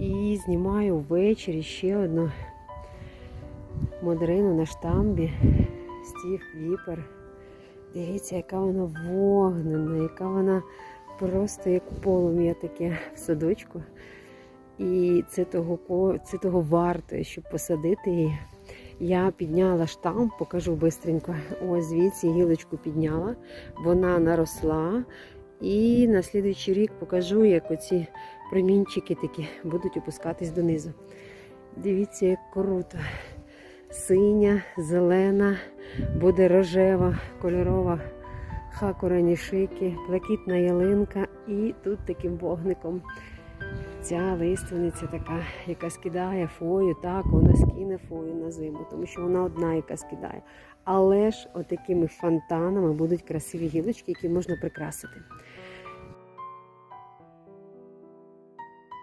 І знімаю ввечері ще одну модрину на штамбі. Стів віпер. Дивіться, яка вона вогнена, яка вона просто як полум'я таке в садочку. І це того, це того варто, щоб посадити її. Я підняла штамп, покажу бистренько. Ось звідси гілочку підняла, вона наросла. І на слідуючий рік покажу, як оці промінчики такі будуть опускатись донизу. Дивіться, як круто. Синя, зелена, буде рожева, кольорова хакура нішики, блакитна ялинка і тут таким вогником. Ця лиственниця така, яка скидає фою, так, вона скине фою на зиму, тому що вона одна, яка скидає. Але ж отакими фонтанами будуть красиві гілочки, які можна прикрасити.